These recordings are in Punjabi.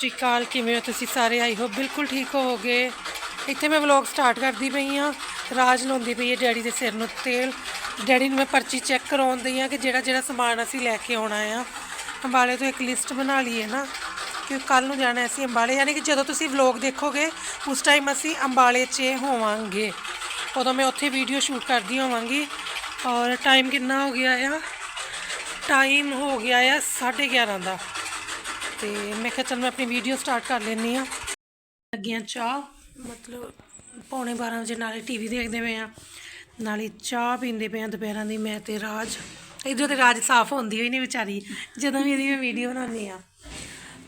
ਸ਼੍ਰੀ ਅਕਾਲ ਕਿਵੇਂ ਹੋ ਤੁਸੀਂ ਸਾਰੇ? ਆਈ ਹੋ ਬਿਲਕੁਲ ਠੀਕ ਹੋਵੋਗੇ। ਇੱਥੇ ਮੈਂ ਵਲੌਗ ਸਟਾਰਟ ਕਰਦੀ ਪਈ ਆ ਰਾਜ ਲਾਉਂਦੀ ਪਈ ਹੈ ਡੈਡੀ ਦੇ ਸਿਰ ਨੂੰ ਤੇਲ। ਡੈਡੀ ਨੂੰ ਮੈਂ ਪਰਚੀ ਚੈੱਕ ਕਰਾਉਣ ਦਈ ਆ ਕਿ ਜਿਹੜਾ ਜਿਹੜਾ ਸਮਾਨ ਅਸੀਂ ਲੈ ਕੇ ਆਉਣਾ ਆ। ਅੰਬਾਲੇ ਤੋਂ ਇੱਕ ਲਿਸਟ ਬਣਾ ਲਈ ਹੈ ਨਾ, ਕਿ ਕੱਲ ਨੂੰ ਜਾਣਾ ਅਸੀਂ ਅੰਬਾਲੇ। ਯਾਨੀ ਕਿ ਜਦੋਂ ਤੁਸੀਂ ਵਲੌਗ ਦੇਖੋਗੇ, ਉਸ ਟਾਈਮ ਅਸੀਂ ਅੰਬਾਲੇ 'ਚ ਹੋਵਾਂਗੇ। ਉਦੋਂ ਮੈਂ ਉੱਥੇ ਵੀਡੀਓ ਸ਼ੂਟ ਕਰਦੀ ਹੋਵਾਂਗੀ। ਔਰ ਟਾਈਮ ਕਿੰਨਾ ਹੋ ਗਿਆ ਆ? ਟਾਈਮ ਹੋ ਗਿਆ ਆ 11:30 ਦਾ। ਤੇ ਮੈਂ ਕਿਹਾ ਚਲ ਮੈਂ ਆਪਣੀ ਵੀਡੀਓ ਸਟਾਰਟ ਕਰ ਲੈਂਦੀ ਆ ਲੱਗੀਆਂ ਚਾਹ, ਮਤਲਬ ਪੌਣੇ 12 ਵਜੇ ਨਾਲੇ ਟੀਵੀ ਦੇਖਦੇ ਪਏ ਆ ਨਾਲੇ ਚਾਹ ਪੀਂਦੇ ਪਏ ਆ ਦੁਪਹਿਰਾਂ ਦੀ, ਮੈਂ ਤੇ ਰਾਜ। ਇਧਰੋਂ ਤੇ ਰਾਜ ਸਾਫ਼ ਹੁੰਦੀ ਹੋਈ ਨਹੀਂ ਵਿਚਾਰੀ, ਜਦੋਂ ਵੀ ਇਹਦੀ ਮੈਂ ਵੀਡੀਓ ਬਣਾਉਂਦੀ ਆ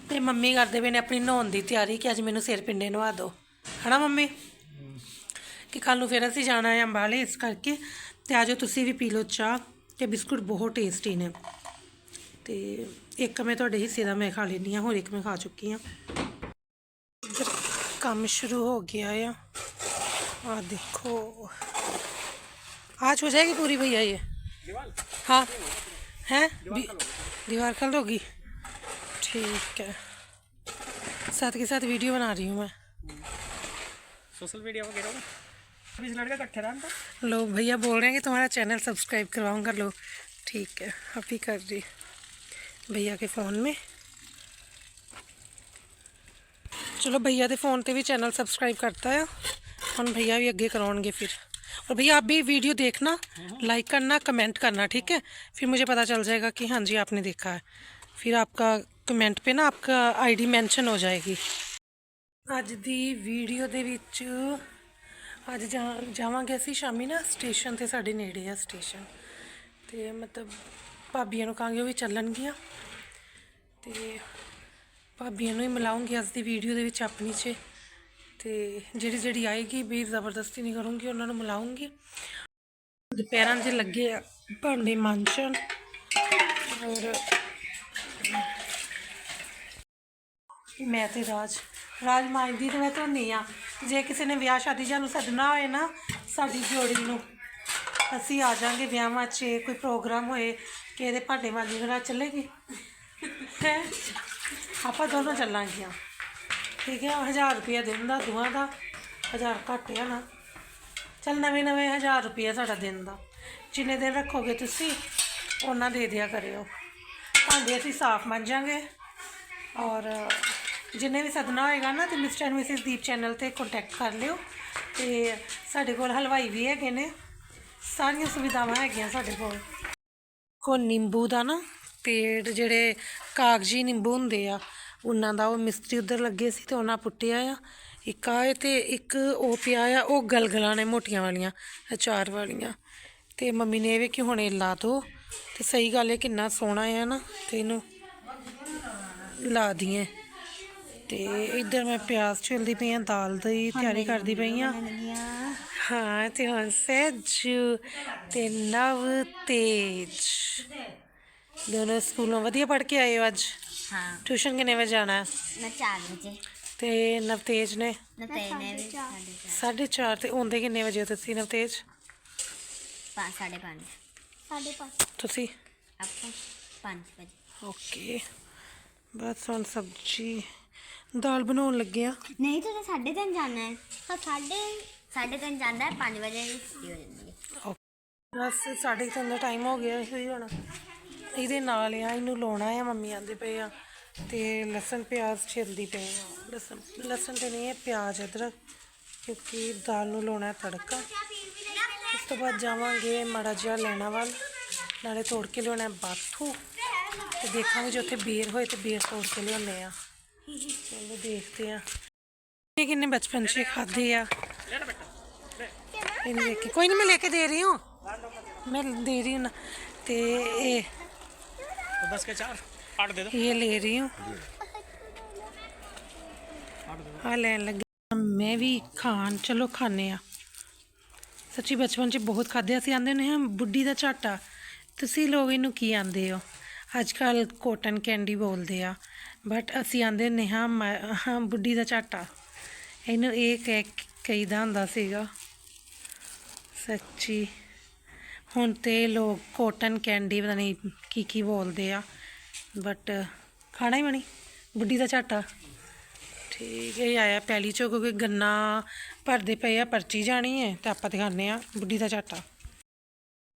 ਤੇ ਮੰਮੀ ਕਰਦੇ ਪਏ ਨੇ ਆਪਣੀ ਨਹਾਉਣ ਦੀ ਤਿਆਰੀ ਕਿ ਅੱਜ ਮੈਨੂੰ ਸਿਰ ਪਿੰਡੇ ਨਵਾ ਦਿਓ। ਹਨਾ ਮੰਮੀ? ਕਿ ਕੱਲ ਨੂੰ ਫਿਰ ਅਸੀਂ ਜਾਣਾ ਹੈ ਅੰਬਾਲੇ, ਇਸ ਕਰਕੇ। ਤੇ ਆਜੋ ਤੁਸੀਂ ਵੀ ਪੀ ਲਓ ਚਾਹ, ਤੇ ਬਿਸਕੁਟ ਬਹੁਤ ਟੇਸਟੀ ਨੇ। ਤੇ ਇੱਕ ਮੈਂ ਤੁਹਾਡੇ ਹਿੱਸੇ ਦਾ ਮੈਂ ਖਾ ਲੈਂਦੀ ਹਾਂ ਹੋਰ ਇੱਕ ਮੈਂ ਖਾ ਚੁੱਕੀ ਹਾਂ ਇੱਧਰ ਕੰਮ ਸ਼ੁਰੂ ਹੋ ਗਿਆ ਆ ਆ ਦੇਖੋ आज हो जाएगी पूरी भैया ये हाँ हैं भी- दीवार कल होगी ठीक है साथ के साथ वीडियो बना रही हूँ मैं सोशल मीडिया वगैरह में इस लड़के का ठहरा था लो भैया बोल रहे हैं कि तुम्हारा चैनल सब्सक्राइब करवाऊंगा लो ठीक है अभी कर दी भैया के फ़ोन में चलो भैया के फ़ोन पे भी चैनल सब्सक्राइब करता है हम भैया भी अगे कराएंगे फिर और भैया आप भी वीडियो देखना लाइक करना कमेंट करना ठीक है फिर मुझे पता चल जाएगा कि हाँ जी आपने देखा है फिर आपका कमेंट पे ना आपका आईडी मेंशन हो जाएगी ਅੱਜ ਦੀ ਵੀਡੀਓ ਦੇ ਵਿੱਚ ਅੱਜ ਜਾ ਜਾਵਾਂਗੇ ਅਸੀਂ ਸ਼ਾਮੀ ਨਾ ਸਟੇਸ਼ਨ ਤੇ ਸਾਡੇ ਨੇੜੇ ਆ ਸਟੇਸ਼ਨ ਤੇ ਮਤਲਬ ਭਾਬੀਆਂ ਨੂੰ ਕਹਾਂਗੇ ਉਹ ਵੀ ਚੱਲਣਗੀਆਂ। ਤੇ ਭਾਬੀਆਂ ਨੂੰ ਹੀ ਮਿਲਾਉਂਗੀ ਅੱਜ ਦੀ ਵੀਡੀਓ ਦੇ ਵਿੱਚ ਆਪਣੀ 'ਚ। ਤੇ ਜਿਹੜੀ ਜਿਹੜੀ ਆਏਗੀ ਵੀ ਜ਼ਬਰਦਸਤੀ ਨਹੀਂ ਕਰੂੰਗੀ, ਉਹਨਾਂ ਨੂੰ ਮਿਲਾਉਂਗੀ। ਦੁਪਹਿਰਾਂ ਦੇ ਲੱਗੇ ਆ ਭਾਂਡੇ ਮਾਂਜਣ। ਔਰ ਮੈਂ ਤੇ ਰਾਜ ਰਾਜ ਮਾਂਜਦੀ ਤੇ ਮੈਂ ਧੋਨੀ ਆ। ਜੇ ਕਿਸੇ ਨੇ ਵਿਆਹ ਸ਼ਾਦੀ ਜਾਂ ਨੂੰ ਸੱਦਣਾ ਹੋਏ ਨਾ ਸਾਡੀ ਜੋੜੀ ਨੂੰ, ਅਸੀਂ ਆ ਜਾਾਂਗੇ ਵਿਆਹਾਂ 'ਚ ਕੋਈ ਪ੍ਰੋਗਰਾਮ ਹੋਏ ਕਿ ਇਹਦੇ ਭਾਂਡੇ ਮਾਂਜੀ ਕਰਾ ਚੱਲੇਗੀ? ਹੈਂ? ਆਪਾਂ ਦੋਨੋਂ ਚੱਲਾਂਗੀਆਂ। ਠੀਕ ਹੈ 1000 ਰੁਪਇਆ ਦਿਨ ਦਾ ਦੋਵਾਂ ਦਾ 1000 ਘੱਟ ਆ ਨਾ। ਚੱਲ ਨਵੇਂ ਨਵੇਂ 1000 ਰੁਪਇਆ ਸਾਡਾ ਦਿਨ ਦਾ। ਜਿੰਨੇ ਦਿਨ ਰੱਖੋਗੇ ਤੁਸੀਂ, ਉਹਨਾਂ ਦੇ ਦਿਆ ਕਰਿਓ। ਭਾਂਡੇ ਅਸੀਂ ਸਾਫ਼ ਮਾਂਜਾਂਗੇ। ਔਰ ਜਿੰਨੇ ਵੀ ਸਦਨਾ ਹੋਏਗਾ ਨਾ, ਤੇ mister and missus Deep channel ਤੇ ਕੰਟੈਕਟ ਕਰ ਲਿਓ। ਤੇ ਸਾਡੇ ਕੋਲ ਹਲਵਾਈ ਵੀ ਹੈਗੇ ਨੇ। ਸਾਰੀਆਂ ਸੁਵਿਧਾਵਾਂ ਹੈਗੀਆਂ ਸਾਡੇ ਕੋਲ। ਕੋ ਨਿੰਬੂ ਦਾ ਨਾ ਪੇੜ ਜਿਹੜੇ ਕਾਗਜੀ ਨਿੰਬੂ ਹੁੰਦੇ ਆ, ਉਹਨਾਂ ਦਾ ਉਹ ਮਿਸਤਰੀ ਉਧਰ ਲੱਗੇ ਸੀ ਤੇ ਉਹਨਾਂ ਪੁੱਟਿਆ ਆ। ਇੱਕ ਆਏ ਤੇ ਇੱਕ ਉਹ ਪਿਆ ਆ, ਉਹ ਗਲਗਲਾਂ ਨੇ ਮੋਟੀਆਂ ਵਾਲੀਆਂ, ਅਚਾਰ ਵਾਲੀਆਂ। ਤੇ ਮੰਮੀ ਨੇ ਇਹ ਵੀ ਕਿ ਹੁਣ ਇਹ ਲਾ ਦੋ। ਤੇ ਸਹੀ ਗੱਲ ਹੈ ਕਿੰਨਾ ਸੋਹਣਾ ਆ ਨਾ, ਤੇ ਇਹਨੂੰ ਲਾ ਦਈਏ ਤੇ ਇੱਧਰ ਮੈਂ ਪਿਆਜ਼ ਛਿਲਦੀ ਪਈ ਆ, ਦਾਲ ਦੀ ਤਿਆਰੀ ਕਰਦੀ ਪਈ ਆ। ਹਾਂ ਤੇ ਹੁਣ ਸਹਿਜੂ ਤੇ ਨਵ ਤੇਜ ਦੋਨੋਂ ਸਕੂਲੋਂ ਵਧੀਆ ਪੜ੍ਹ ਕੇ ਆਏ ਅੱਜ? ਹਾਂ। ਟਿਊਸ਼ਨ ਕਿੰਨੇ ਵਜੇ ਜਾਣਾ? ਹੈ? ਮੈਂ 4 ਵਜੇ। ਤੇ ਨਵਤੇਜ ਨੇ? ਮੈਂ ਪੈਨੇ ਵੀ 4:30 ਤੇ ਆਉਂਦੇ ਕਿੰਨੇ ਵਜੇ ਹੋ ਤੁਸੀਂ ਨਵਤੇਜ? 5 5:30 ਸਾਡੇ ਪਾਸ ਤੁਸੀਂ? ਆਪਾਂ 5 ਵਜੇ। ਓਕੇ। ਬਸ ਹੁਣ ਸਬਜੀ ਦਾਲ ਬਣਾਉਣ ਲੱਗੇ ਆ। ਨਹੀਂ ਤੁਸੀਂ 3:30 ਜਾਣਾ ਹੈ। ਹਾਂ ਸਾਡੇ 3:30 ਜਾਂਦਾ ਹੈ ਵਜੇ ਬਸ ਸਾਢੇ ਤਿੰਨ ਦਾ ਟਾਈਮ ਹੋ ਗਿਆ ਇਹਦੇ ਨਾਲ ਆ, ਇਹਨੂੰ ਲਾਉਣਾ ਆ, ਮੰਮੀ ਆਂਦੇ ਪਏ ਆ। ਤੇ ਲਸਣ, ਪਿਆਜ਼ ਛਿਲਦੀ ਪਏ ਆ। ਲਸਣ ਲਸਣ ਤੇ ਨਹੀਂ ਹੈ ਪਿਆਜ਼ ਅਦਰਕ, ਕਿਉਂਕਿ ਦਾਲ ਨੂੰ ਲਾਉਣਾ ਤੜਕਾ। ਉਸ ਤੋਂ ਬਾਅਦ ਜਾਵਾਂਗੇ, ਮੜਾ ਜਿਹਾ ਲੈਣਾ ਵੱਲ। ਨਾਲੇ ਤੋੜ ਕੇ ਲਿਆਉਣਾ ਹੈ ਬਾਥੂ। ਤੇ ਦੇਖਾਂਗੇ ਜੇ ਉੱਥੇ ਬੇਰ ਹੋਏ ਤੇ ਬੇਰ ਤੋੜ ਕੇ ਲਿਆਉਣੇ ਆ। ਚਲੋ ਦੇਖਦੇ ਆ। ਕਿੰਨੇ ਬਚਪਨ 'ਚ ਖਾਧੇ ਆ। ਇਹਨੂੰ ਦੇਖ ਕੇ ਕੋਈ ਨਹੀਂ ਮੈਂ ਲੈ ਕੇ ਦੇ ਰਹੀ ਹੂੰ मैं दे रही हूँ ना तो ये तो दस के चार आठ दे दो ये ले रही हूँ हाँ लैन लगे मैं भी खान चलो खाने ਆ ਸੱਚੀ ਬਚਪਨ 'ਚ ਬਹੁਤ ਖਾਦੇ ਅਸੀਂ ਆਂਦੇ ਨੇ ਹਾਂ ਬੁੱਢੀ ਦਾ ਝਾਟਾ ਤੁਸੀਂ ਲੋਕ ਇਹਨੂੰ ਕੀ ਆਂਦੇ ਹੋ ਅੱਜ ਕੱਲ ਕੋਟਨ ਕੈਂਡੀ ਬੋਲਦੇ ਆ ਬਟ ਅਸੀਂ ਆਂਦੇ ਨੇ ਹਾਂ ਮ- ਹਾਂ ਬੁੱਢੀ ਦਾ ਝਾਟਾ ਇਹਨੂੰ ਇਹ ਕਹਿ ਕਹੀਦਾ ਹੁੰਦਾ ਸੀਗਾ ਸੱਚੀ। ਹੁਣ ਤੇ ਲੋਕ ਕੋਟਨ ਕੈਂਡੀ ਪਤਾ ਨਹੀਂ ਕੀ ਕੀ ਬੋਲਦੇ ਆ ਬਟ ਖਾਣਾ ਹੀ ਬਣੀ ਬੁੱਢੀ ਦਾ ਝਾਟਾ। ਠੀਕ ਹੈ ਆਇਆ ਪਹਿਲੀ ਚੋਂ ਕਿਉਂਕਿ ਗੰਨਾ ਭਰਦੇ ਪਏ ਆ ਪਰਚੀ ਜਾਣੀ ਹੈ ਤੇ ਆਪਾਂ ਦਿਖਾਉਂਦੇ ਆ ਬੁੱਢੀ ਦਾ ਝਾਟਾ।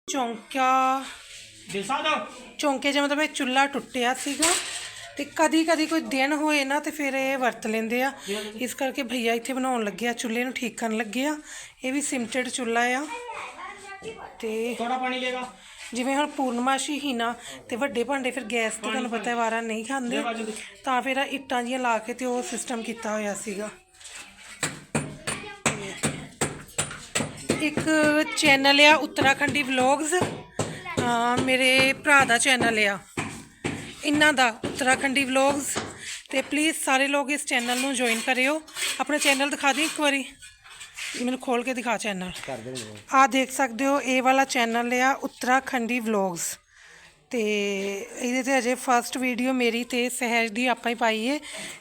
ਚੌਂਕਾ ਦੇ ਸਕਦਾ ਚੌਂਕੇ 'ਚ ਮਤਲਬ ਇਹ ਚੁੱਲ੍ਹਾ ਟੁੱਟਿਆ ਸੀਗਾ। ਤੇ ਕਦੀ ਕਦੀ ਕੋਈ ਦਿਨ ਹੋਏ ਨਾ ਤੇ ਫਿਰ ਇਹ ਵਰਤ ਲੈਂਦੇ ਆ। ਇਸ ਕਰਕੇ ਭਈਆ ਇੱਥੇ ਬਣਾਉਣ ਲੱਗੇ ਆ ਚੁੱਲ੍ਹੇ ਨੂੰ ਠੀਕ ਕਰਨ ਲੱਗੇ ਆ। ਇਹ ਵੀ ਸਿਮਟਡ ਚੁੱਲ੍ਹਾ ਆ। ਤੇ ਥੋੜਾ ਪਾਣੀ ਲੇਗਾ ਜਿਵੇਂ ਹੁਣ ਪੂਰਨਮਾਸ਼ੀ ਹੀ ਨਾ ਤੇ ਵੱਡੇ ਭਾਂਡੇ ਫਿਰ ਗੈਸ ਤੇ ਤੁਹਾਨੂੰ ਪਤਾ ਹੈ ਵਾਰਾ ਨਹੀਂ ਖਾਂਦੇ। ਤਾਂ ਫਿਰ ਆਹ ਇੱਟਾਂ ਜੀਆਂ ਲਾ ਕੇ ਤੇ ਉਹ ਸਿਸਟਮ ਕੀਤਾ ਹੋਇਆ ਸੀਗਾ। ਇੱਕ ਚੈਨਲ ਆ ਉੱਤਰਾਖੰਡੀ ਵਲੌਗਸ ਮੇਰੇ ਭਰਾ ਦਾ ਚੈਨਲ ਆ। ਇਹਨਾਂ ਦਾ ਉੱਤਰਾਖੰਡੀ ਵਲੌਗਸ। ਤੇ ਪਲੀਜ਼ ਸਾਰੇ ਲੋਕ ਇਸ ਚੈਨਲ ਨੂੰ ਜੁਆਇਨ ਕਰਿਓ। ਆਪਣਾ ਚੈਨਲ ਦਿਖਾ ਦੇ ਇੱਕ ਵਾਰੀ। ਮੈਨੂੰ ਖੋਲ ਕੇ ਦਿਖਾ ਚੈਨਲ ਆ ਦੇਖ ਸਕਦੇ ਹੋ ਇਹ ਵਾਲਾ ਚੈਨਲ ਆ ਉੱਤਰਾਖੰਡੀ ਵਲੌਗਸ। ਤੇ ਇਹਦੇ ਤੇ ਅਜੇ ਫਰਸਟ ਵੀਡੀਓ ਮੇਰੀ ਤੇ ਸਹਿਜ ਦੀ ਆਪਾਂ ਹੀ ਪਾਈ ਏ।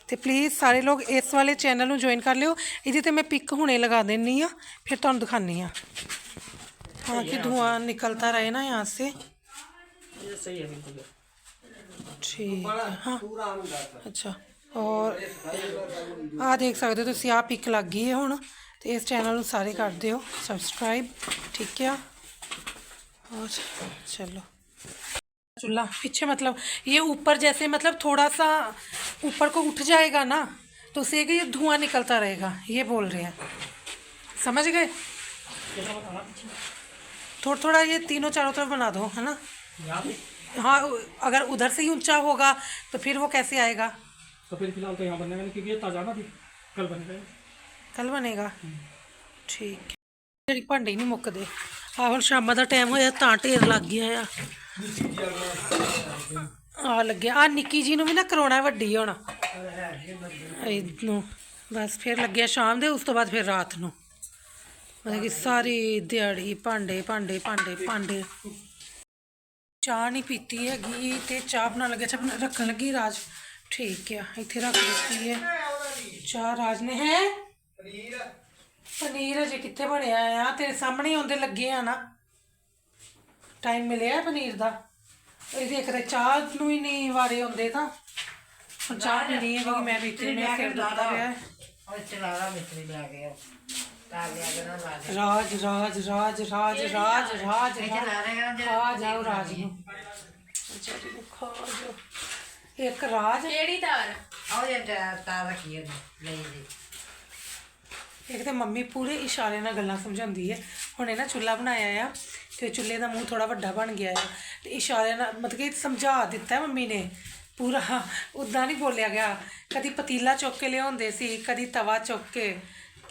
ਤੇ ਪਲੀਜ਼ ਸਾਰੇ ਲੋਕ ਇਸ ਵਾਲੇ ਚੈਨਲ ਨੂੰ ਜੁਆਇਨ ਕਰ ਲਿਓ। ਇਹਦੇ ਤੇ ਮੈਂ ਪਿਕ ਹੁਣੇ ਲਗਾ ਦੇਣੀ ਆ ਫਿਰ ਤੁਹਾਨੂੰ ਦਿਖਾਣੀ ਆ। ਹਾਂ ਕਿ ਧੂਆਂ ਨਿਕਲਦਾ ਰਹੇ ਨਾ ਯਹਾਂ ਸੇ। ਇਹ ਸਹੀ ਹੈ ਬਿਲਕੁਲ। ठीक। ਹਾਂ ਅੱਛਾ ਔਰ ਆ ਦੇਖ सकते हो तो ਆ ਪਿਕ ਲੱਗ ਗਈ ਹੈ ਹੁਣ ਤੇ ਇਸ ਚੈਨਲ ਨੂੰ ਸਾਰੇ ਕਰ ਦਿਓ और चलो। चूल्हा पीछे मतलब ये ऊपर जैसे मतलब थोड़ा सा ऊपर को उठ जाएगा ना तो उसे ये धुआँ निकलता रहेगा ये बोल रहे हैं। समझ गए? थोड़ा थोड़ा ये तीनों चारों तरफ़ बना दो है ना? हाँ अगर उधर से ही ऊंचा होगा तो फिर वो कैसे आएगा तो फिर फिलहाल तो यहाँ बनेगा नहीं क्योंकि ये ताजा ना थी कल बनेगा ਕੱਲ ਬਣੇਗਾ ਠੀਕ ਹੈ। ਜਿਹੜੀ ਭਾਂਡੇ ਹੀ ਨਹੀਂ ਮੁੱਕਦੇ ਆ ਹੁਣ ਸ਼ਾਮਾਂ ਦਾ ਟਾਈਮ ਹੋਇਆ ਤਾਂ ਢੇਰ ਲੱਗ ਗਿਆ ਆ ਆ ਲੱਗਿਆ ਆ ਨਿੱਕੀ ਜੀ ਨੂੰ ਵੀ ਨਾ ਕਰਾਉਣਾ ਵੱਡੀ ਹੁਣ ਇਹਨੂੰ ਬਸ ਫਿਰ ਲੱਗਿਆ ਸ਼ਾਮ ਦੇ ਉਸ ਤੋਂ ਬਾਅਦ ਫਿਰ ਰਾਤ ਨੂੰ ਮਤਲਬ ਕਿ ਸਾਰੀ ਦਿਹਾੜੀ ਭਾਂਡੇ ਭਾਂਡੇ ਭਾਂਡੇ ਭਾਂਡੇ ਚਾਹ ਨਹੀਂ ਪੀਤੀ ਹੈਗੀ ਤੇ ਚਾਹ ਬਣਾਉਣ ਲੱਗੇ ਚਾਹ ਬਣਾ- ਰੱਖਣ ਲੱਗੀ ਰਾਜ। ਠੀਕ ਆ ਇੱਥੇ ਰੱਖ ਦਿੱਤੀ ਹੈ। ਚਾਹ ਰਾਜ ਨੇ ਹੈ? ਪਨੀਰ ਅਜੇ ਕਿੱਥੇ ਬਣਿਆ ਆ? ਤੇਰੇ ਸਾਹਮਣੇ ਆਉਂਦੇ ਲੱਗੇ ਆ ਨਾ। ਟਾਈਮ ਮਿਲਿਆ ਪਨੀਰ ਦਾ? ਇਹ ਦੇਖ ਰਹੇ ਚਾਹ ਨੂੰ ਹੀ ਨਹੀਂ ਵਾਰੇ ਹੁੰਦੇ ਤਾਂ। ਹੁਣ ਚਾਹ ਪੀਣੀ ਹੈ ਮੈਂ ਪੀਤੀ ਨਹੀਂ, ਮੇਰਾ ਸਿਰ ਦੁਖਦਾ ਪਿਆ। ਹੈ ਰਾਜ ਰਾਜ ਰਾਜ ਰਾਜ ਰਾਜ ਰਾਜ ਖਾ ਜਾਓ ਰਾਜ ਨੂੰ ਵਿਚਾਰੀ ਨੂੰ। ਖਾ ਜਾਓ ਇੱਕ ਰਾਜ। ਇੱਕ ਤੇ ਮੰਮੀ ਪੂਰੇ ਇਸ਼ਾਰੇ ਨਾਲ ਗੱਲਾਂ ਸਮਝਾਉਂਦੀ ਹੈ। ਹੁਣ ਇਹ ਨਾ ਚੁੱਲ੍ਹਾ ਬਣਾਇਆ ਆ ਤੇ ਚੁੱਲ੍ਹੇ ਦਾ ਮੂੰਹ ਥੋੜਾ ਵੱਡਾ ਬਣ ਗਿਆ ਆ। ਤੇ ਇਸ਼ਾਰੇ ਨਾਲ ਮਤਲਬ ਕਿ ਸਮਝਾ ਦਿੱਤਾ ਹੈ ਮੰਮੀ ਨੇ ਪੂਰਾ। ਉਦਾਂ ਨਹੀਂ ਬੋਲਿਆ ਗਿਆ। ਕਦੀ ਪਤੀਲਾ ਚੁੱਕ ਕੇ ਲਿਆਉਂਦੇ ਸੀ ਕਦੀ ਤਵਾ ਚੁੱਕ ਕੇ।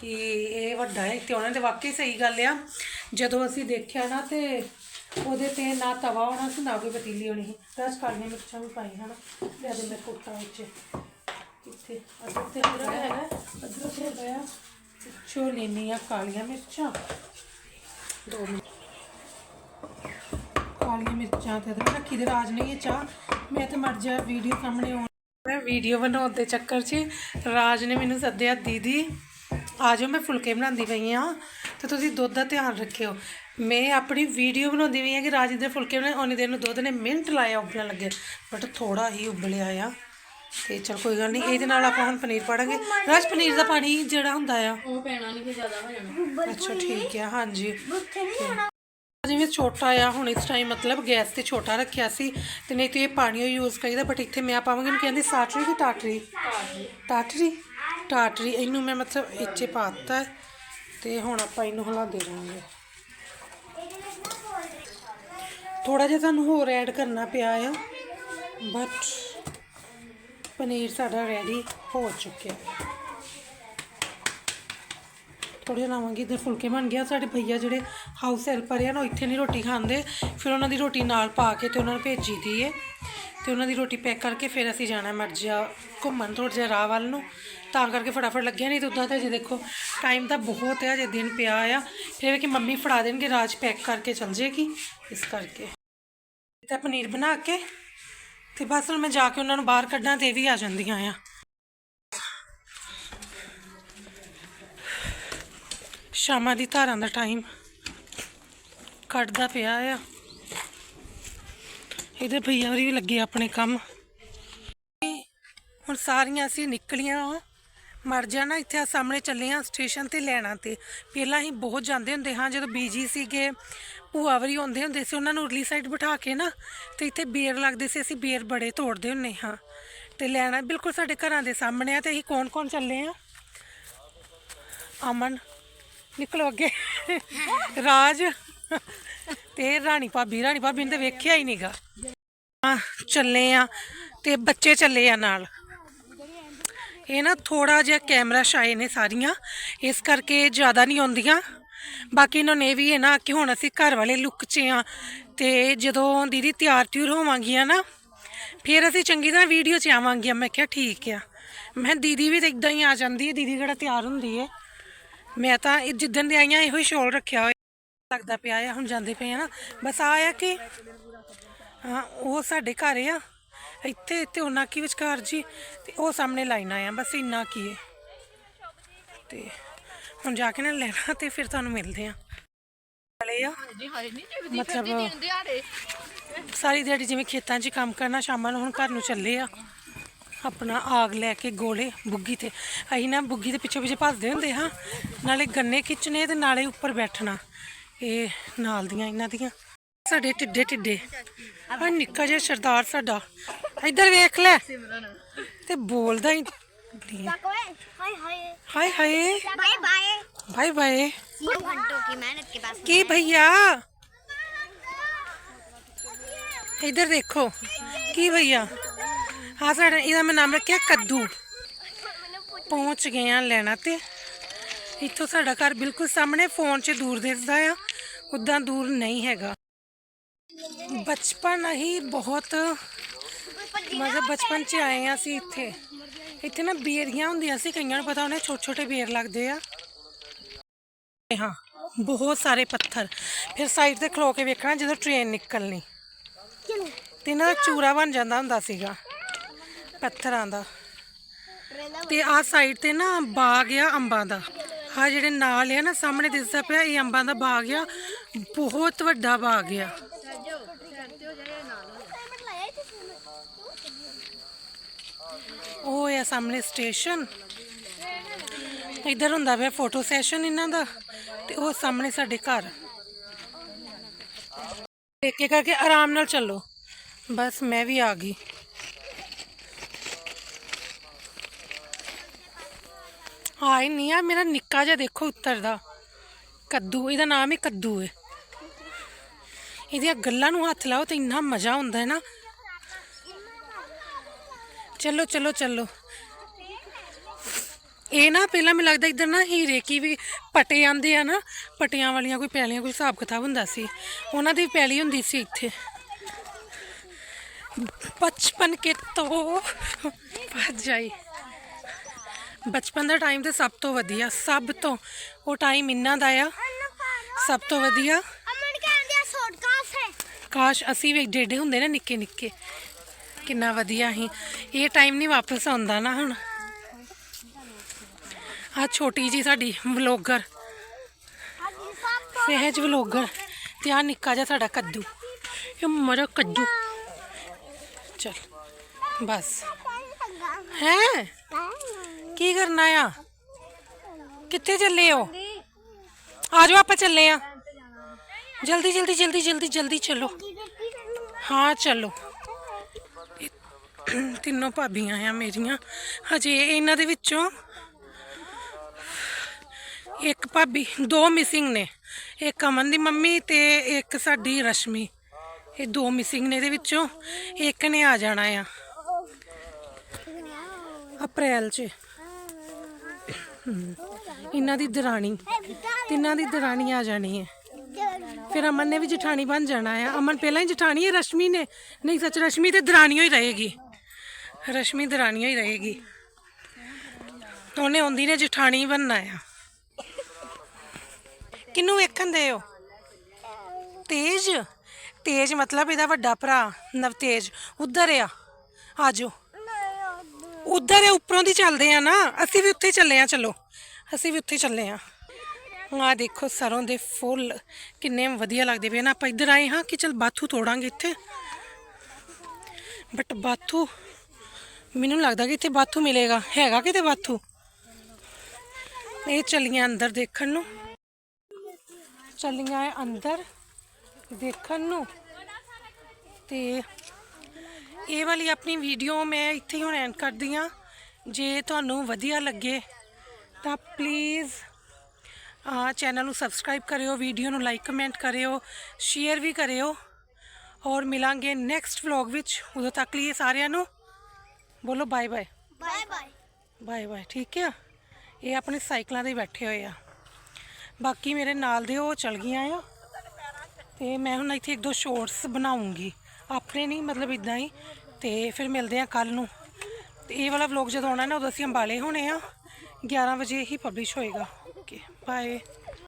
ਕਿ ਇਹ ਵੱਡਾ ਹੈ ਤੇ ਉਹਨਾਂ ਦੇ ਵਾਕਈ ਸਹੀ ਗੱਲ ਆ। ਜਦੋਂ ਅਸੀਂ ਦੇਖਿਆ ਨਾ ਤੇ ਉਹਦੇ ਤੇ ਨਾ ਤਵਾ ਹੋਣਾ ਸੀ, ਨਾ ਕੋਈ ਪਤੀਲੀ ਹੋਣੀ ਸੀ। ਰਸ ਕਾਲੀਆਂ ਮਿਰਚਾਂ ਵੀ ਪਾਈ ਹਨਾ। ਲਿਆ ਦੇ ਮੈਂ ਕੁੱਤਾ ਵਿੱਚ। ਕਿੱਥੇ ਅਦਰ ਤੇ ਪੂਰਾ ਹੈ ਨਾ ਅਦਰ ਤੇ ਪਿਆ ਚੋ ਲੈਣੀਆਂ ਕਾਲੀਆਂ ਮਿਰਚਾਂ। ਦੋ ਮਿੰਟ। ਕਾਲੀਆਂ ਮਿਰਚਾਂ ਤੇ ਅਦਰਕ ਰੱਖੀ ਦੇ ਰਾਜ ਨੇ ਇਹ ਚਾਹ। ਮੈਂ ਤੇ ਮਰ ਜਾ, ਵੀਡੀਓ ਸਾਹਮਣੇ ਆਉਣ। ਮੈਂ ਵੀਡੀਓ ਬਣਾਉਣ ਦੇ ਚੱਕਰ 'ਚ ਰਾਜ ਨੇ ਮੈਨੂੰ ਸੱਦਿਆ, ਦੀਦੀ ਆ ਜਾਓ ਮੈਂ ਫੁਲਕੇ ਬਣਾਉਂਦੀ ਪਈ ਆ ਤੇ ਤੁਸੀਂ ਦੁੱਧ ਦਾ ਧਿਆਨ ਰੱਖਿਓ। ਮੈਂ ਆਪਣੀ ਵੀਡੀਓ ਬਣਾਉਂਦੀ ਪਈ ਆ ਕਿ ਰਾਜ ਦੇ ਫੁਲਕੇ ਬਣਾਏ ਉਹਨੇ ਦਿਨ ਨੂੰ ਦੁੱਧ ਨੇ ਮਿੰਟ ਲਾਇਆ ਉਬਲਣ ਲੱਗੇ ਬਟ ਥੋੜਾ ਹੀ ਉਬਲਿਆ ਆ। ਤੇ ਚਲ ਕੋਈ ਗੱਲ ਨਹੀਂ ਇਹਦੇ ਨਾਲ ਆਪਾਂ ਹੁਣ ਪਨੀਰ ਪਾੜਾਂਗੇ। ਰਾਜ ਪਨੀਰ ਦਾ ਪਾਣੀ ਜਿਹੜਾ ਹੁੰਦਾ ਆ। ਉਹ ਪੈਣਾ ਨਹੀਂ ਫਿਰ ਜ਼ਿਆਦਾ ਹੋ ਜਾਣਾ। ਅੱਛਾ ਠੀਕ ਆ ਹਾਂਜੀ। ਉੱਥੇ ਨਹੀਂ ਹੋਣਾ ਜਿਵੇਂ ਛੋਟਾ ਆ ਹੁਣ ਇਸ ਟਾਈਮ ਮਤਲਬ ਗੈਸ ਤੇ ਛੋਟਾ ਰੱਖਿਆ ਸੀ ਤੇ ਨਹੀਂ ਤੇ ਇਹ ਪਾਣੀ ਯੂਜ਼ ਕਰੀਦਾ ਬਟ ਇੱਥੇ ਮੈਂ ਪਾਵਾਂਗੀ ਨੂੰ ਕਹਿੰਦੇ ਸਾਟਰੀ ਕਿ ਟਾਟਰੀ। ਟਾਟਰੀ? ਟਾਟਰੀ, ਇਹਨੂੰ ਮੈਂ ਮਤਲਬ ਇੱਥੇ ਪਾਤਾ ਹੈ ਤੇ ਹੁਣ ਆਪਾਂ ਇਹਨੂੰ ਹਿਲਾਉਂਦੇ ਰਹਾਂਗੇ ਦਾਂਗੇ। ਥੋੜਾ ਜਿਹਾ ਸਾਨੂੰ ਹੋਰ ਐਡ ਕਰਨਾ ਪਿਆ ਆ ਬਟ ਪਨੀਰ ਸਾਡਾ ਰੈਡੀ ਹੋ ਚੁੱਕਿਆ। ਥੋੜੇ ਲਾਵਾਂਗੇ, ਇਧਰ ਫੁਲਕੇ ਬਣ ਗਿਆ ਸਾਡੇ ਭਈਆ ਜਿਹੜੇ ਹਾਊਸ ਹੈਲਪਰ ਆ ਨਾ, ਉਹ ਇੱਥੇ ਨਹੀਂ ਰੋਟੀ ਖਾਂਦੇ, ਫਿਰ ਉਹਨਾਂ ਦੀ ਰੋਟੀ ਨਾਲ ਪਾ ਕੇ ਤੇ ਉਹਨਾਂ ਨੂੰ ਭੇਜੀ ਦੀ ਏ। ਤੇ ਉਹਨਾਂ ਦੀ ਰੋਟੀ ਪੈਕ ਕਰਕੇ ਫਿਰ ਅਸੀਂ ਜਾਣਾ ਮਰਜਾ ਘੁੰਮਣ, ਥੋੜ੍ਹਾ ਜਿਹਾ ਰਾਹ ਵੱਲ ਨੂੰ। ਤਾਂ ਕਰਕੇ ਫਟਾਫਟ ਲੱਗਿਆ ਨਹੀਂ ਤਾਂ ਉਦਾਂ ਤਾਂ ਜੇ ਦੇਖੋ ਟਾਈਮ ਤਾਂ ਬਹੁਤ ਹੈ ਜੇ ਦਿਨ ਪਿਆ ਆ, ਫਿਰ ਇਹ ਕਿ ਮੰਮੀ ਫੜਾ ਦੇਣਗੇ ਰਾਜ ਪੈਕ ਕਰਕੇ ਚਲ ਜੇਗੀ, ਇਸ ਕਰਕੇ। ਤਾਂ ਪਨੀਰ ਬਣਾ ਕੇ ਤੇ ਬਸ ਹੁਣ ਮੈਂ ਜਾ ਕੇ ਉਹਨਾਂ ਨੂੰ ਬਾਹਰ ਕੱਢਾਂ ਤੇ ਵੀ ਆ ਜਾਂਦੀਆਂ ਆ। ਸ਼ਾਮਾਂ ਦੀ ਧਾਰਾਂ ਦਾ ਟਾਈਮ ਕੱਢਦਾ ਪਿਆ ਆ। ਇਹਦੇ ਭਈਆ ਹੋਰੀ ਵੀ ਲੱਗੇ ਆਪਣੇ ਕੰਮ। ਹੁਣ ਸਾਰੀਆਂ ਅਸੀਂ ਨਿਕਲੀਆਂ ਮਰ ਜਾਣਾ ਇੱਥੇ ਆ ਸਾਹਮਣੇ ਚੱਲੇ ਆ ਸਟੇਸ਼ਨ ਤੇ ਲੈਣਾ ਤੇ। ਪਹਿਲਾਂ ਹੀ ਬਹੁਤ ਜਾਂਦੇ ਹੁੰਦੇ ਹਾਂ, ਜਦੋਂ ਬੀਜੀ ਸੀਗੇ, ਭੂਆ ਵਰੀ ਹੁੰਦੇ ਹੁੰਦੇ ਸੀ, ਉਹਨਾਂ ਨੂੰ ਉਰਲੀ ਸਾਈਡ ਬਿਠਾ ਕੇ ਨਾ, ਤੇ ਇੱਥੇ ਬੇਰ ਲੱਗਦੇ ਸੀ, ਅਸੀਂ ਬੇਰ ਬੜੇ ਤੋੜਦੇ ਹੁੰਨੇ ਹਾਂ। ਤੇ ਲੈਣਾ ਬਿਲਕੁਲ ਸਾਡੇ ਘਰਾਂ ਦੇ ਸਾਹਮਣੇ ਆ, ਤੇ ਅਸੀਂ ਕੌਣ ਕੌਣ ਚੱਲੇ ਆ? ਅਮਨ, ਨਿਕਲੋ ਅੱਗੇ। ਰਾਜ ਤੇ ਰਾਣੀ ਭਾਬੀ ਰਾਣੀ ਭਾਬੀ ਨੇ ਤਾਂ ਵੇਖਿਆ ਹੀ ਨਹੀਂਗਾ ਆ ਚੱਲੇ ਆ ਤੇ ਬੱਚੇ ਚੱਲੇ ਆ ਨਾਲ। ਇਹ ਨਾ ਥੋੜਾ ਜਿਹਾ ਕੈਮਰਾ ਸ਼ਾਏ ਨੇ ਸਾਰੀਆਂ, ਇਸ ਕਰਕੇ ਜ਼ਿਆਦਾ ਨਹੀਂ ਆਉਂਦੀਆਂ। ਬਾਕੀ ਇਹਨਾਂ ਨੇ ਵੀ ਹੈ ਨਾ ਕਿ ਹੁਣ ਅਸੀਂ ਘਰ ਵਾਲੇ ਲੁੱਕ 'ਚ ਆ ਤੇ ਜਦੋਂ ਦੀਦੀ ਤਿਆਰ ਤਿਉਰ ਹੋਵਾਂਗੀਆਂ ਨਾ, ਫਿਰ ਅਸੀਂ ਚੰਗੀ ਤਰ੍ਹਾਂ ਵੀਡੀਓ 'ਚ ਆਵਾਂਗੀਆਂ। ਮੈਂ ਕਿਹਾ ਠੀਕ ਆ। ਮੈਂ ਕਿਹਾ ਦੀਦੀ ਵੀ ਤਾਂ ਇਦਾਂ ਹੀ ਆ ਜਾਂਦੀ ਹੈ, ਦੀਦੀ ਕਿਹੜਾ ਤਿਆਰ ਹੁੰਦੀ ਹੈ। ਮੈਂ ਤਾਂ ਇਹ ਜਿੱਦਣ ਦੇ ਆਈਆਂ, ਇਹੋ ਹੀ ਸ਼ੋਲ ਰੱਖਿਆ ਹੋਇਆ। ਲੱਗਦਾ ਪਿਆ ਆ ਹੁਣ ਜਾਂਦੇ ਪਏ ਆ ਨਾ। ਬਸ ਆ ਆ ਕਿ ਹਾਂ ਉਹ ਸਾਡੇ ਘਰ ਆ। ਇੱਥੇ ਤੇ ਉਹਨਾਂ ਕੀ ਵਿਚਕਾਰ ਜੀ ਤੇ ਉਹ ਸਾਹਮਣੇ ਲਾਈਨਾਂ ਆ ਬਸ ਇੰਨਾ ਕੀ ਹੈ ਤੇ ਹੁਣ ਜਾ ਕੇ ਨਾ ਲੈਣਾ ਤੇ ਫਿਰ ਤੁਹਾਨੂੰ ਮਿਲਦੇ ਆ। ਵਾਲੇ ਆ। ਮਤਲਬ ਸਾਰੀ ਦਿਹਾੜੀ ਜਿਵੇਂ ਖੇਤਾਂ 'ਚ ਕੰਮ ਕਰਨਾ ਸ਼ਾਮਾਂ ਨੂੰ ਹੁਣ ਘਰ ਨੂੰ ਚੱਲੇ ਆ। ਆਪਣਾ ਆਗ ਲੈ ਕੇ ਗੋਲੇ ਬੁੱਗੀ ਤੇ। ਅਸੀਂ ਨਾ ਬੁੱਗੀ ਦੇ ਪਿੱਛੇ ਪਿੱਛੇ ਭੱਜਦੇ ਹੁੰਦੇ ਹਾਂ। ਨਾਲੇ ਗੰਨੇ ਖਿੱਚਣੇ ਤੇ ਨਾਲੇ ਉੱਪਰ ਬੈਠਣਾ। ਇਹ ਨਾਲ ਦੀਆਂ ਇਹਨਾਂ ਦੀਆਂ ਸਾਡੇ ਟਿੱਡੇ ਟਿੱਡੇ ਆ ਨਿੱਕਾ ਜਿਹਾ ਸਰਦਾਰ ਸਾਡਾ ਇੱਧਰ ਵੇਖ ਲੈ ਤੇ ਬੋਲਦਾ ਹੀ ਨਹੀਂ ਹੈ। हाय हाय ਹਾਏ ਹਾਏ बाय बाय ਬਾਏ ਬਾਏ तीन घंटों की मेहनत के बाद ਕੀ ਭਈਆ ਇੱਧਰ ਦੇਖੋ ਕੀ ਭਈਆ ਹਾਂ ਸਾਡਾ ਇਹਦਾ ਮੈਂ ਨਾਮ ਰੱਖਿਆ ਕੱਦੂ ਪਹੁੰਚ ਗਏ ਆ ਲੈਣਾ ਤੇ ਇੱਥੋਂ ਸਾਡਾ ਘਰ ਬਿਲਕੁਲ ਸਾਹਮਣੇ ਫੋਨ 'ਚ ਦੂਰ ਦਿਸਦਾ ਆ ਉਦਾਂ ਦੂਰ ਨਹੀਂ ਹੈਗਾ। ਬਚਪਨ ਹੀ ਬਹੁਤ ਮਤਲਬ ਬਚਪਨ 'ਚ ਆਏ ਆ ਅਸੀਂ ਇੱਥੇ। ਇੱਥੇ ਨਾ ਬੇਰੀਆਂ ਹੁੰਦੀਆਂ ਸੀ, ਕਈਆਂ ਨੂੰ ਪਤਾ ਉਹਨੇ ਛੋਟੇ ਛੋਟੇ ਬੇਰ ਲੱਗਦੇ ਆ। ਹਾਂ, ਬਹੁਤ ਸਾਰੇ ਪੱਥਰ। ਫਿਰ ਸਾਈਡ ਤੇ ਖਲੋ ਕੇ ਵੇਖਣਾ ਜਦੋਂ ਟ੍ਰੇਨ ਨਿਕਲਣੀ। ਤੇ ਇਹਨਾਂ ਦਾ ਚੂਰਾ ਬਣ ਜਾਂਦਾ ਹੁੰਦਾ ਸੀਗਾ, ਪੱਥਰਾਂ ਦਾ। ਤੇ ਆਹ ਸਾਈਡ ਤੇ ਨਾ ਬਾਗ ਆ ਅੰਬਾਂ ਦਾ। ਆ ਜਿਹੜੇ ਨਾਲ ਆ ਨਾ, ਸਾਹਮਣੇ ਦਿਸਦਾ ਪਿਆ, ਇਹ ਅੰਬਾਂ ਦਾ ਬਾਗ ਆ। ਬਹੁਤ ਵੱਡਾ ਬਾਗ ਆ। ਉਹ ਆ ਸਾਹਮਣੇ ਸਟੇਸ਼ਨ। ਇੱਧਰ ਹੁੰਦਾ ਪਿਆ ਫੋਟੋ ਸੈਸ਼ਨ ਇਹਨਾਂ ਦਾ, ਤੇ ਉਹ ਸਾਹਮਣੇ ਸਾਡੇ ਘਰ। ਇੱਕ ਇੱਕ ਕਰਕੇ ਆਰਾਮ ਨਾਲ ਚੱਲੋ। ਬਸ ਮੈਂ ਵੀ ਆ ਗਈ। ਹਾਏ ਨਹੀਂ ਆ, ਮੇਰਾ ਨਿੱਕਾ ਜਿਹਾ ਦੇਖੋ ਉੱਤਰਦਾ ਕੱਦੂ, ਇਹਦਾ ਨਾਮ ਹੀ ਕੱਦੂ ਹੈ ਇਹਦੀਆਂ ਗੱਲਾਂ ਨੂੰ ਹੱਥ ਲਾਓ ਤੇ ਇੰਨਾ ਮਜ਼ਾ ਹੁੰਦਾ ਹੈ ਨਾ। ਚਲੋ ਚਲੋ ਚਲੋ। ਇਹ ਨਾ ਪਹਿਲਾਂ ਮੈਨੂੰ ਲੱਗਦਾ ਇਧਰ ਨਾ ਹੀਰੇ ਕੀ ਵੀ ਪਟੇ ਆਂਦੇ ਆ ਨਾ, ਪਟਿਆਂ ਵਾਲੀਆਂ ਕੋਈ ਪੈਲੀਆਂ ਕੋਈ ਹਿਸਾਬ ਕਿਤਾਬ ਹੁੰਦਾ ਸੀ। ਉਹਨਾਂ ਦੀ ਪੈਲੀ ਹੁੰਦੀ ਸੀ ਇੱਥੇ। ਬਚਪਨ ਕੇ ਤੋ ਭੱਜ ਜਾਈ ਬਚਪਨ ਦਾ ਟਾਈਮ ਤੇ ਸਭ ਤੋਂ ਵਧੀਆ ਸਭ ਤੋਂ। ਉਹ ਟਾਈਮ ਇੰਨਾ ਦਾ ਆ ਸਭ ਤੋਂ ਵਧੀਆ। ਅਮਨ ਕਹਿੰਦੇ ਆ ਛੋਟ ਕਾਸ ਹੈ। ਕਾਸ਼ ਅਸੀਂ ਵੀ ਡੇਡੇ ਹੁੰਦੇ ਨਾ ਨਿੱਕੇ ਨਿੱਕੇ। ਕਿੰਨਾ ਵਧੀਆ ਸੀ। ਇਹ ਟਾਈਮ ਨਹੀਂ ਵਾਪਸ ਆਉਂਦਾ ਨਾ ਹੁਣ। ਆ ਛੋਟੀ ਜੀ ਸਾਡੀ ਵਲੋਗਰ। ਸਹਿਜ ਵਲੋਗਰ। ਤੇ ਆ ਨਿੱਕਾ ਜਿਹਾ ਸਾਡਾ ਕੱਦੂ। ਇਹ ਮਰਾ ਕੱਦੂ। ਚਲ ਬਸ। ਹੈ? ਕੀ ਕਰਨਾ ਆ? ਕਿੱਥੇ ਚੱਲੇ ਹੋ? ਆ ਜਾਓ ਆਪਾਂ ਚੱਲੇ ਆ। ਜਲਦੀ ਜਲਦੀ ਜਲਦੀ ਜਲਦੀ ਜਲਦੀ ਚਲੋ। ਹਾਂ, ਚਲੋ। ਤਿੰਨੋਂ ਭਾਬੀਆਂ ਆ ਮੇਰੀਆਂ। ਹਜੇ ਇਹਨਾਂ ਦੇ ਵਿੱਚੋਂ ਇੱਕ ਭਾਬੀ, ਦੋ ਮਿਸਿੰਗ ਨੇ। ਇੱਕ ਅਮਨ ਦੀ ਮੰਮੀ ਤੇ ਇੱਕ ਸਾਡੀ ਰਸ਼ਮੀ। ਇਹ ਦੋ ਮਿਸਿੰਗ ਨੇ ਇਹਦੇ ਵਿੱਚੋਂ। ਇੱਕ ਨੇ ਆ ਜਾਣਾ ਆ। ਅਪ੍ਰੈਲ 'ਚ। ਇਹਨਾਂ ਦੀ ਦਰਾਣੀ। ਤਿੰਨਾਂ ਦੀ ਦਰਾਣੀ ਆ ਜਾਣੀ ਹੈ। ਫਿਰ ਅਮਨ ਨੇ ਵੀ ਜਠਾਣੀ ਬਣ ਜਾਣਾ ਆ। ਅਮਨ ਪਹਿਲਾਂ ਹੀ ਜਠਾਣੀ ਹੈ, ਰਸ਼ਮੀ ਨੇ। ਨਹੀਂ, ਸੱਚ ਰਸ਼ਮੀ ਤੇ ਦਰਾਣੀ ਹੀ ਰਹੇਗੀ। ਰਸ਼ਮੀ ਦਰਾਣੀ ਹੀ ਰਹੇਗੀ। ਉਹਨੇ ਆਉਂਦੀ ਨੇ ਜਠਾਣੀ ਬਣਨਾ ਆ। ਕਿਨੂੰ ਵੇਖਣ ਦੇ ਹੋ? ਤੇਜ? ਤੇਜ ਮਤਲਬ ਇਹਦਾ ਵੱਡਾ ਭਰਾ, ਨਵਤੇਜ। ਉਧਰ ਆ। ਆਜੋ। ਉਧਰ ਹੈ ਉੱਪਰੋਂ ਦੀ ਚੱਲਦੇ ਆ ਨਾ, ਅਸੀਂ ਵੀ ਉੱਥੇ ਚੱਲੇ ਆ, ਚਲੋ। ਅਸੀਂ ਵੀ ਉੱਥੇ ਚੱਲੇ ਆ। ਆ ਦੇਖੋ ਸਰੋਂ ਦੇ ਫੁੱਲ, ਕਿੰਨੇ ਵਧੀਆ ਲੱਗਦੇ ਪਏ ਨਾ ਆਪਾਂ ਇੱਧਰ ਆਏ ਹਾਂ ਕਿ ਚਲ ਬਾਥੂ ਤੋੜਾਂਗੇ ਇੱਥੇ। ਬਟ ਬਾਥੂ, ਮੈਨੂੰ ਲੱਗਦਾ ਕਿ ਇੱਥੇ ਬਾਥੂ ਮਿਲੇਗਾ। ਹੈਗਾ ਕਿਤੇ ਬਾਥੂ? ਇਹ ਚੱਲੀਆਂ ਅੰਦਰ ਦੇਖਣ ਨੂੰ। ਚੱਲੀਆਂ ਅੰਦਰ ਦੇਖਣ ਨੂੰ। ਤੇ ਇਹ ਵਾਲੀ ਆਪਣੀ ਵੀਡੀਓ ਮੈਂ ਇੱਥੇ ਹੀ ਹੁਣ ਐਂਡ ਕਰਦੀ ਹਾਂ। ਜੇ ਤੁਹਾਨੂੰ ਵਧੀਆ ਲੱਗੇ ਤਾਂ ਪਲੀਜ਼ ਆ ਚੈਨਲ ਨੂੰ ਸਬਸਕ੍ਰਾਈਬ ਕਰਿਓ ਵੀਡੀਓ ਨੂੰ ਲਾਈਕ ਕਮੈਂਟ ਕਰਿਓ ਸ਼ੇਅਰ ਵੀ ਕਰਿਓ। ਔਰ ਮਿਲਾਂਗੇ ਨੈਕਸਟ ਵਲੌਗ ਵਿੱਚ। ਉਦੋਂ ਤੱਕ ਲਈ ਸਾਰਿਆਂ ਨੂੰ। ਬੋਲੋ bye bye bye bye bye bye ਠੀਕ ਆ? ਇਹ ਆਪਣੇ ਸਾਈਕਲਾਂ ਤੇ ਬੈਠੇ ਹੋਏ ਆ। ਬਾਕੀ ਮੇਰੇ ਨਾਲ ਦੇ ਉਹ ਚਲ ਗਈਆਂ ਆ। ਤੇ ਮੈਂ ਹੁਣ ਇੱਥੇ ਇੱਕ ਦੋ ਸ਼ੋਰਟਸ ਬਣਾਉਂਗੀ। ਆਪਣੇ ਨਹੀਂ, ਮਤਲਬ ਇਦਾਂ ਹੀ। ਤੇ ਫਿਰ ਮਿਲਦੇ ਆ ਕੱਲ ਨੂੰ। ਤੇ ਇਹ ਵਾਲਾ ਵਲੌਗ ਜਦੋਂ ਆਉਣਾ ਨਾ, ਉਦੋਂ ਅਸੀਂ ਅੰਬਾਲੇ ਹੋਣੇ ਆ 11 ਵਜੇ ਹੀ ਪਬਲਿਸ਼ ਹੋਏਗਾ। Okay bye